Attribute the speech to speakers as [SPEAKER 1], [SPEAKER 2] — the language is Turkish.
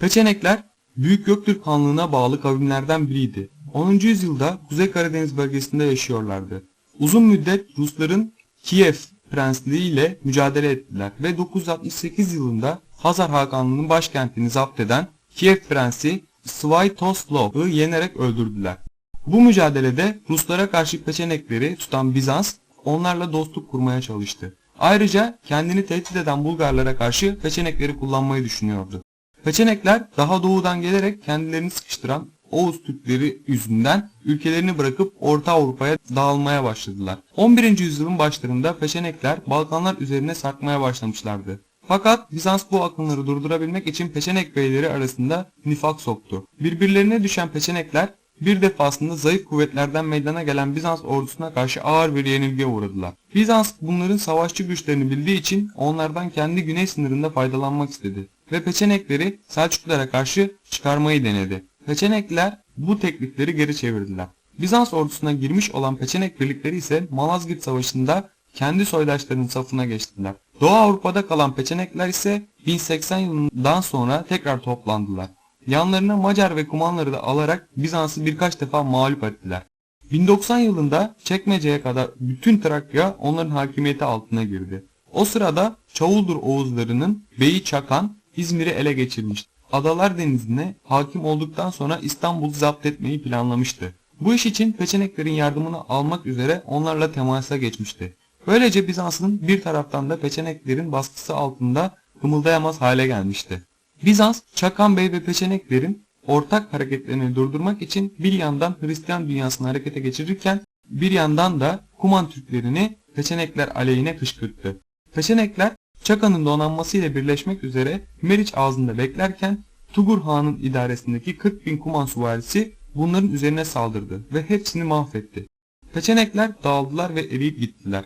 [SPEAKER 1] Peçenekler Büyük Göktürk Hanlığı'na bağlı kavimlerden biriydi. 10. yüzyılda Kuzey Karadeniz bölgesinde yaşıyorlardı. Uzun müddet Rusların Kiev Prensliği ile mücadele ettiler ve 968 yılında Hazar Hakanlığı'nın başkentini zapt eden Kiev Prensi Svyatoslav'ı yenerek öldürdüler. Bu mücadelede Ruslara karşı peçenekleri tutan Bizans onlarla dostluk kurmaya çalıştı. Ayrıca kendini tehdit eden Bulgarlara karşı peçenekleri kullanmayı düşünüyordu. Peçenekler daha doğudan gelerek kendilerini sıkıştıran Oğuz Türkleri yüzünden ülkelerini bırakıp Orta Avrupa'ya dağılmaya başladılar. 11. yüzyılın başlarında Peçenekler Balkanlar üzerine sarkmaya başlamışlardı. Fakat Bizans bu akınları durdurabilmek için Peçenek beyleri arasında nifak soktu. Birbirlerine düşen Peçenekler bir defasında zayıf kuvvetlerden meydana gelen Bizans ordusuna karşı ağır bir yenilgiye uğradılar. Bizans bunların savaşçı güçlerini bildiği için onlardan kendi güney sınırında faydalanmak istedi ve Peçenekleri Selçuklulara karşı çıkarmayı denedi. Peçenekliler bu teklifleri geri çevirdiler. Bizans ordusuna girmiş olan Peçenek birlikleri ise Malazgirt Savaşı'nda kendi soydaşlarının safına geçtiler. Doğu Avrupa'da kalan Peçenekler ise 1080 yılından sonra tekrar toplandılar. Yanlarına Macar ve Kumanları da alarak Bizans'ı birkaç defa mağlup ettiler. 1090 yılında Çekmece'ye kadar bütün Trakya onların hakimiyeti altına girdi. O sırada Çavuldur Oğuzlarının Beyi Çakan İzmir'i ele geçirmişti. Adalar Denizi'ne hakim olduktan sonra İstanbul'u zapt etmeyi planlamıştı. Bu iş için Peçeneklerin yardımını almak üzere onlarla temasa geçmişti. Böylece Bizans'ın bir taraftan da Peçeneklerin baskısı altında kımıldayamaz hale gelmişti. Bizans, Çakan Bey ve Peçeneklerin ortak hareketlerini durdurmak için bir yandan Hristiyan dünyasını harekete geçirirken bir yandan da Kuman Türklerini Peçenekler aleyhine kışkırttı. Peçenekler Çaka'nın donanmasıyla birleşmek üzere Meriç ağzında beklerken Tugur Han'ın idaresindeki 40 bin Kuman süvarisi bunların üzerine saldırdı ve hepsini mahvetti. Peçenekler dağıldılar ve eriyip gittiler.